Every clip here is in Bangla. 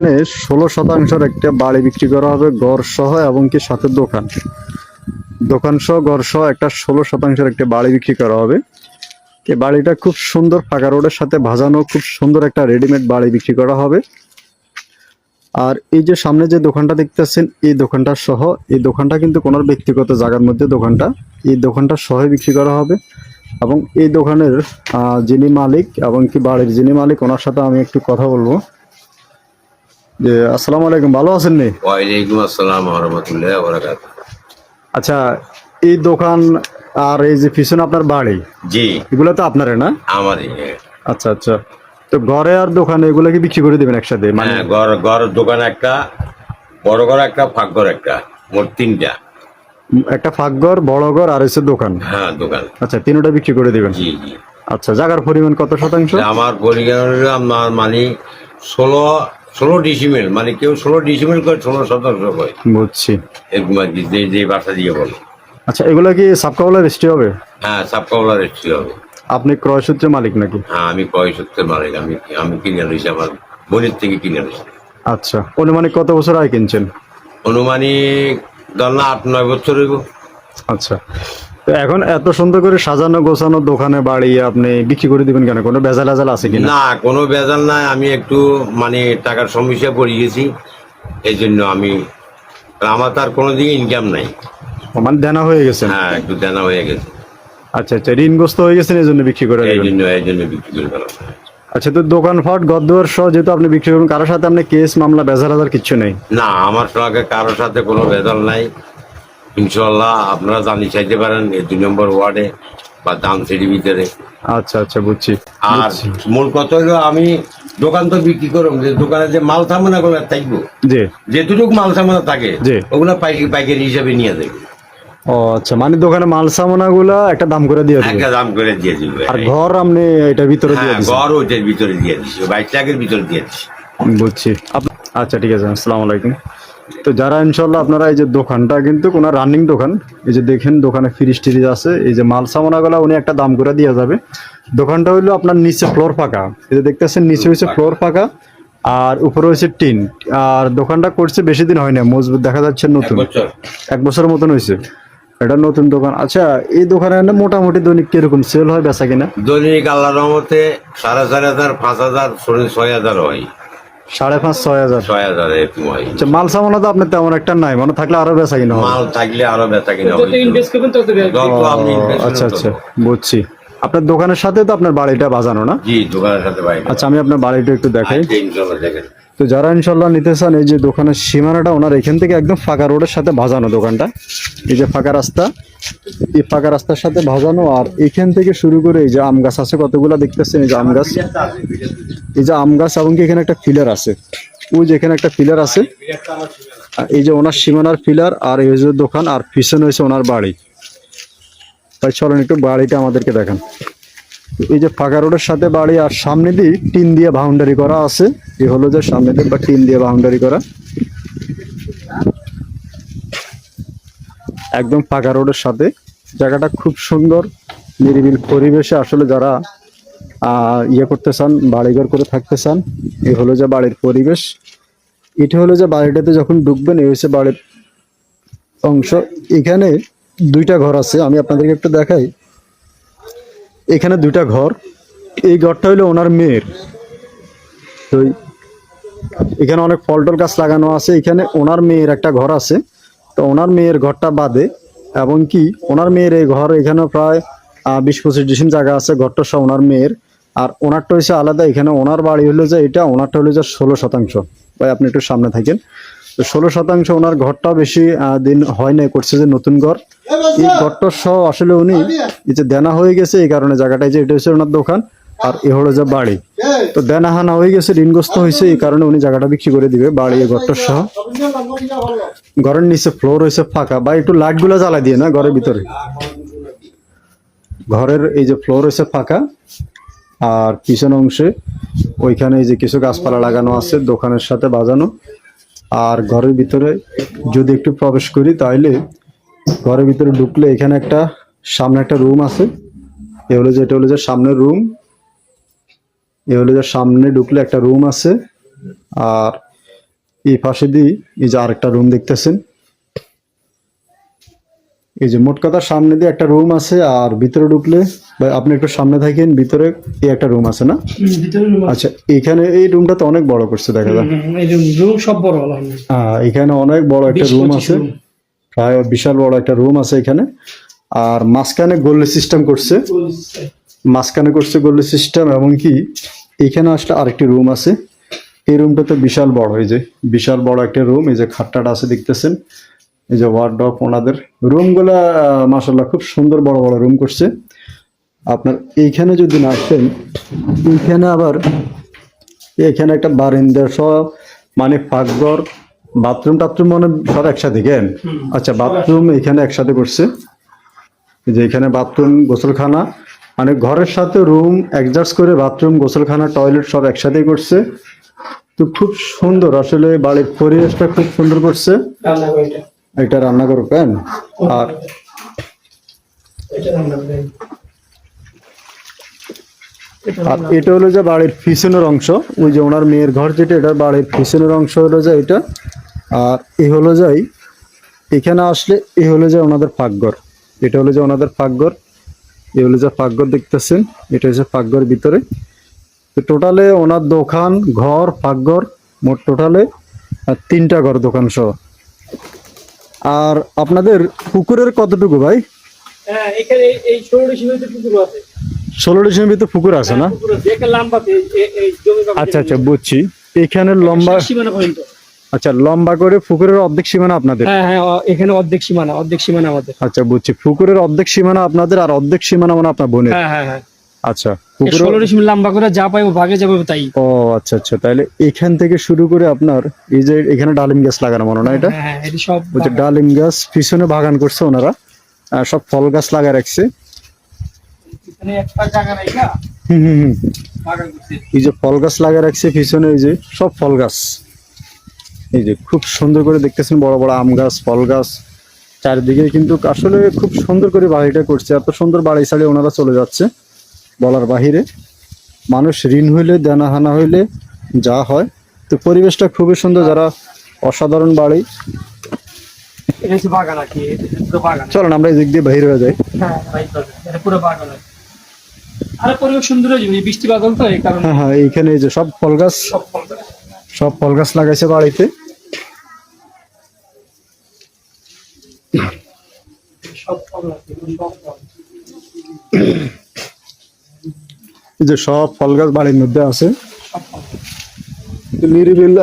এখানে ষোলো শতাংশের একটা বাড়ি বিক্রি করা হবে গড় সহ এবং কি সাথে দোকান। দোকান সহ গড় সহ একটা ষোলো শতাংশের একটা বাড়ি বিক্রি করা হবে। এই বাড়িটা খুব সুন্দর ফাঁকা রোডের সাথে ভাজানো, খুব সুন্দর একটা রেডিমেড বাড়ি বিক্রি করা হবে। আর এই যে সামনে যে দোকানটা দেখতেছেন, এই দোকানটা সহ, এই দোকানটা কিন্তু কোনো ব্যক্তিগত জায়গার মধ্যে দোকানটা, এই দোকানটা সহ বিক্রি করা হবে। এবং এই দোকানের যিনি মালিক এবং কি বাড়ির যিনি মালিক, ওনার সাথে আমি একটু কথা বলব। যে আসসালামু আলাইকুম ভালো আছেন নি? ওয়ালাইকুম আসসালাম রহমতুল্লাহ বরাকাত আচ্ছা এই দোকান আর এই যে পিছনে আপনার বাড়ি জি। এগুলো তো আপনারই না? আমারই আচ্ছা আচ্ছা। তো ঘরে আর দোকানে এগুলো কি বিক্রি করে দেবেন একসাথে? মানে হ্যাঁ ঘর ঘর দোকান একটা বড় ঘর একটা ফাঁক ঘর একটা মোট তিনটা। একটা ফাঁকঘর বড় ঘর আর হচ্ছে দোকান? হ্যাঁ দোকান। আচ্ছা তিনটা বিক্রি করে দিবেন? জি জি। আচ্ছা জায়গার পরিমাণ কত শতাংশ? আমার পরিবার আমার মানে ষোলো ষোলো ডিসিমেল মানে কেউ ষোলো ডিসিমেল করে ষোলো শতাংশ করে। বুঝছি। এরকম আর কি, যে যে বাসা দিয়ে বলে। আচ্ছা এগুলো কি সাবকাওয়ালা রেজিস্ট্রি হবে? হ্যাঁ সাবকাওয়ালা রেস্ট্রি হবে। আপনি ক্রয় সূত্রে মালিক নাকি? হ্যাঁ আমি কয় সত্যের মালিক। আমি আমি কিনে আনিছি আমার বোনের থেকে কিনে আনিছি। আচ্ছা অনুমানিক কত বছর আয় কিনছেন? অনুমানিক ধর না আট নয় বছর হইব। আচ্ছা। তো এখন এত সুন্দর করে সাজানো গোছানো দোকানে বাড়ি আপনি বিক্রি করে দিবেন কেন? কোনো বেজাল আজাল আছে কি না কোনো বেজাল নাই। আমি একটু মানে টাকার সমস্যা পড়ে গেছি। এই জন্য আমি আমার তার কোনো দিকে ইনকাম নাই। মানে দেনা হয়ে গেছে? হ্যাঁ একটু দেনা হয়ে গেছে। আচ্ছা আচ্ছা ঋণগ্রস্ত হয়ে গেছেন এই জন্য বিক্রি করে এই দিবেন? জন্য এই জন্য বিক্রি করে আচ্ছা তো দোকান ফাট গদ্দুয়ার সহ যেহেতু আপনি বিক্রি করবেন কারোর সাথে আপনি কেস মামলা বেজাল আজাল কিছু নেই? না আমার সঙ্গে কারোর সাথে কোনো বেজাল নাই। ইনশাল্লাহ আপনারা জানি চাইতে পারেন এই দুই নম্বর ওয়ার্ডে বা দাম সিটির ভিতরে। আচ্ছা আচ্ছা বুঝছি। আর মূল কথা হলো আমি দোকান তো বিক্রি করব যে দোকানে যে মাল সামানা গুলো থাকব জি। যেটুকু মাল সামানা থাকে জি। ওগুলো পাইকারি পাইকারি হিসাবে নিয়ে দেবে ও আচ্ছা মানে দোকানে মাল সামানা গুলা একটা দাম করে দিয়ে একটা দাম করে দিয়ে দিবে। আর ঘর আপনি এটার ভিতরে দিয়ে হ্যাঁ দিচ্ছেন ঘর ওইটার ভিতরে দিয়ে দিচ্ছি বাইশ লাখের ভিতরে দিয়ে দিচ্ছি বুঝছি। আচ্ছা ঠিক আছে আসসালামু আলাইকুম। তো যারা ইনশাল্লাহ আপনারা এই যে দোকানটা কিন্তু কোনো রানিং দোকান এই যে দেখেন দোকানে ফ্রিজ টিরিজ আছে এই যে মাল সামানাগুলো উনি একটা দাম করে দিয়ে যাবে। দোকানটা হইল আপনার নিচে ফ্লোর ফাঁকা এই যে দেখতেছেন নিচে হয়েছে ফ্লোর ফাঁকা আর উপরে হয়েছে টিন। আর দোকানটা করছে বেশি দিন হয় না মজবুত দেখা যাচ্ছে নতুন। এক বছরের মতন হয়েছে এটা নতুন দোকান। আচ্ছা এই দোকানে না মোটামুটি দৈনিক কীরকম সেল হয় বেচা কিনা? দৈনিক আল্লাহ রহমতে সাড়ে চার হাজার পাঁচ হাজার ছয় হাজার হয়। সাড়ে পাঁচ ছয় হাজার। ছয় হাজার এরকম হয়। আচ্ছা মাল সামানা তো আপনার তেমন একটা নাই মানে থাকলে আরও বেচা কিনা মাল থাকলে আরও বেচা কিনা হবে। যত আপনি invest আচ্ছা আচ্ছা বুঝছি। আপনার দোকানের সাথে তো আপনার বাড়িটা বাজানো না? জি দোকানের সাথে আচ্ছা আমি আপনার বাড়িটা একটু দেখাই। দেখেন। তো যারা ইনশাল্লাহ নিতে চান, এই যে দোকানের সীমানাটা ওনার এখান থেকে একদম ফাঁকা রোডের সাথে ভাজানো দোকানটা। এই যে ফাঁকা রাস্তা, এই ফাঁকা রাস্তার সাথে ভাজানো আর এখান থেকে শুরু করে এই যে আম গাছ আছে, কতগুলা দেখতেছেন? এই যে আম গাছ। এই যে আম গাছ এবং এখানে একটা ফিলার আছে। ওই যে এখানে একটা ফিলার আছে। এই যে ওনার সীমানার ফিলার আর এই যে দোকান, আর পিছনে হয়েছে ওনার বাড়ি। তাই চলেন একটু বাড়িটা আমাদেরকে দেখান। এই যে ফাঁকা রোডের সাথে বাড়ি আর সামনে দিয়ে টিন দিয়ে বাউন্ডারি করা আছে। এই হলো যে সামনে দিয়ে বা টিন দিয়ে বাউন্ডারি করা। একদম ফাঁকা রোডের সাথে। জায়গাটা খুব সুন্দর, নিরিবিল পরিবেশে আসলে যারা ইয়ে করতে চান, বাড়িঘর করে থাকতে চান এ হলো যে বাড়ির পরিবেশ। এটা হলো যে বাড়িটাতে যখন ঢুকবেন, এই হচ্ছে বাড়ির অংশ। এখানে দুইটা ঘর আছে, আমি আপনাদেরকে একটু দেখাই। এখানে দুইটা ঘর। এই ঘরটা হইল ওনার মেয়ের। তো এখানে অনেক ফল টল গাছ লাগানো আছে। এখানে ওনার মেয়ের একটা ঘর আছে। তো ওনার মেয়ের ঘরটা বাদে, এবং কি ওনার মেয়ের এই ঘর এখানে প্রায় বিশ পঁচিশ ডিসিম জায়গা আছে। ঘরটা সব ওনার মেয়ের। আর ওনারটা হচ্ছে আলাদা। এখানে ওনার বাড়ি হলো যে এটা, ওনারটা হলো যে ষোলো শতাংশ। ভাই, আপনি একটু সামনে থাকেন। ষোলো শতাংশ ওনার ঘরটা বেশি দিন হয় না করছে যে নতুন ঘর। এই ঘরটা সহ আসলে উনি এই যে দেনা হয়ে গেছে, এই কারণে জায়গাটায় যে এটা হচ্ছে ওনার দোকান, আর এ হলো যে বাড়ি। তো দেনা হানা হয়ে গেছে, ঋণগ্রস্ত হয়েছে, এই কারণে উনি জায়গাটা বিক্রি করে দিবে বাড়ি ঘরটার সহ। ঘরের নিচে ফ্লোর হয়েছে ফাঁকা, বা একটু লাইটগুলা জ্বালা দিয়ে না ঘরের ভিতরে? ঘরের এই যে ফ্লোর হয়েছে ফাঁকা, আর পিছন অংশে ওইখানে এই যে কিছু গাছপালা লাগানো আছে, দোকানের সাথে বাজানো। আর ঘরের ভিতরে যদি একটু প্রবেশ করি তাহলে ঘরের ভিতরে ঢুকলে এখানে একটা, সামনে একটা রুম আছে। এ হলো যে, এটা হলো যে সামনের রুম। এ হলো যে সামনে ঢুকলে একটা রুম আছে। আর এই পাশে দিয়ে এই যে আরেকটা রুম দেখতেছেন। এই যে মোট কথা সামনে দিয়ে একটা রুম আছে আর ভিতরে ঢুকলে আপনি একটু সামনে থাকেন ভিতরে এই একটা রুম আছে না? ভিতরে আচ্ছা এখানে এই রুমটা তো অনেক বড় করছে দেখা যায় এই সব বড় এখানে অনেক বড় একটা রুম আছে। প্রায় বিশাল বড় একটা রুম আছে এখানে। আর মাঝখানে গোল্লি সিস্টেম করছে। মাঝখানে করছে গোল্লি সিস্টেম এবং কি এখানে আসলে আরেকটি রুম আছে। এই রুমটা তো বিশাল বড় এই যে বিশাল বড় একটা রুম এই যে খাটটাটা আছে দেখতেছেন? এই যে ওয়ার্ডরোব ওনাদের। রুমগুলা মাসাল্লাহ খুব সুন্দর বড় বড় রুম করছে। আপনার এইখানে যদি না আসেন এইখানে আবার এখানে একটা বারিন্দা সব মানে পাকঘর বাথরুম টাথরুম মানে সব একসাথে কেন আচ্ছা বাথরুম এখানে একসাথে করছে। যে এখানে বাথরুম গোসলখানা মানে ঘরের সাথে রুম অ্যাডজাস্ট করে বাথরুম গোসলখানা টয়লেট সব একসাথেই করছে। তো খুব সুন্দর আসলে বাড়ির পরিবেশটা খুব সুন্দর করছে। এটা। এটা রান্না করো কেন আর এটা রান্না করে। এটা আর এটা হলো যে বাড়ির পিছনের অংশ। ওই যে ওনার মেয়ের ঘর যেটা এটা বাড়ির পিছনের অংশ হলো যে এটা। আর এই হলো যাই এখানে আসলে এই হলো যে ওনাদের পাকঘর। এটা হলো যে ওনাদের পাকঘর। এই হলো যে পাকঘর দেখতেছেন। এটা হচ্ছে পাকঘর ভিতরে। তো টোটালে ওনার দোকান ঘর পাকঘর মোট টোটালে আর তিনটা ঘর দোকান সহ। আর আপনাদের পুকুরের কতটুকু ভাই? হ্যাঁ, এখানে এই- পুকুর আছে। ষোলো ডিসেম্বর ভিতরে পুকুর আছে না? হ্যাঁ, আচ্ছা আচ্ছা বুঝছি। এখানে লম্বা। আচ্ছা লম্বা করে পুকুরের অর্ধেক সীমানা আপনাদের? হ্যাঁ হ্যাঁ এখানে অর্ধেক সীমানা অর্ধেক সীমানা আমাদের। আচ্ছা বুঝছি। পুকুরের অর্ধেক সীমানা আপনাদের আর অর্ধেক সীমানা মানে আপনার বোনের? হ্যাঁ হ্যাঁ হ্যাঁ। আচ্ছা লম্বা করে যা পাইবো ভাগে যাব তাই। ও আচ্ছা আচ্ছা। তাহলে এখান থেকে শুরু করে আপনার এই যে এখানে ডালিম গাছ লাগানো মনে না এটা? সব ডালিম গাছ পিছনে বাগান করছে ওনারা। সব ফল গাছ লাগা রাখছে এখানে একটা জায়গা নাই না হুম হুম হুম বাগান করছে এই যে ফল গাছ লাগা রাখছে পিছনে এই যে সব ফল গাছ। এই যে খুব সুন্দর করে দেখতেছেন বড় বড় আম গাছ ফল গাছ। চারিদিকে কিন্তু আসলে খুব সুন্দর করে বাড়িটা করছে। এত সুন্দর বাড়ি ছাড়িয়ে ওনারা চলে যাচ্ছে বলার বাহিরে। মানুষ ঋণ হইলে দেনা হানা হইলে যা হয়। তো পরিবেশটা খুবই সুন্দর যারা অসাধারণ বাড়ি। চলেন আমরা এই দিক দিয়ে বাহির হয়ে যাই। হ্যাঁ পুরো বাগান আর পরিবেশ সুন্দর হয়ে যাবে বৃষ্টি বাদল তো এই কারণে। হ্যাঁ হ্যাঁ এইখানে এই যে সব ফল গাছ। সব ফল করে। সব ফল গাছ লাগাইছে বাড়িতে। সব ফল এই যে সব ফল গাছ বাড়ির মধ্যে আছে। নিরিবিল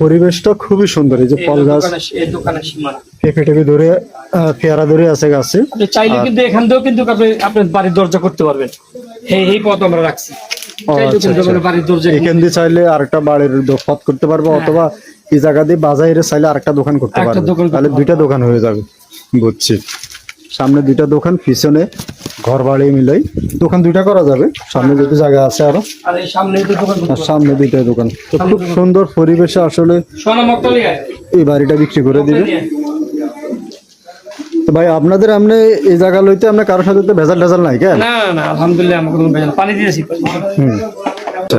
পরিবেশটা খুবই সুন্দর। এই যে ফল গাছ পেঁপে টেপে ধরে পেয়ারা ধরে আছে গাছে। চাইলে কিন্তু এখান থেকেও কিন্তু আপনি আপনার বাড়ির দরজা করতে পারবেন। এই পথ আমরা রাখছি। আচ্ছা, আচ্ছা। এখান দিয়ে চাইলে আরেকটা বাড়ির দোকান করতে পারব অথবা এই জায়গা দিয়ে বাজারে চাইলে আরেকটা দোকান করতে পারব। তাহলে দুইটা দোকান হয়ে যাবে বুঝছি। সামনে দুইটা দোকান পিছনে ঘর বাড়ি মিলাই। দোকান দুইটা করা যাবে সামনে যদি জায়গা আছে আরও। সামনে দুইটা দোকান খুব সুন্দর পরিবেশে আসলে এই বাড়িটা বিক্রি করে দিবে। তো ভাই আপনাদের আপনি এই জায়গা লইতে আপনার কারোর সাথে তো ভেজাল টেজাল নাই কেন? না না আলহামদুলিল্লাহ আমরা কোনো ভেজাল পানি দিয়েছি। হুম। তো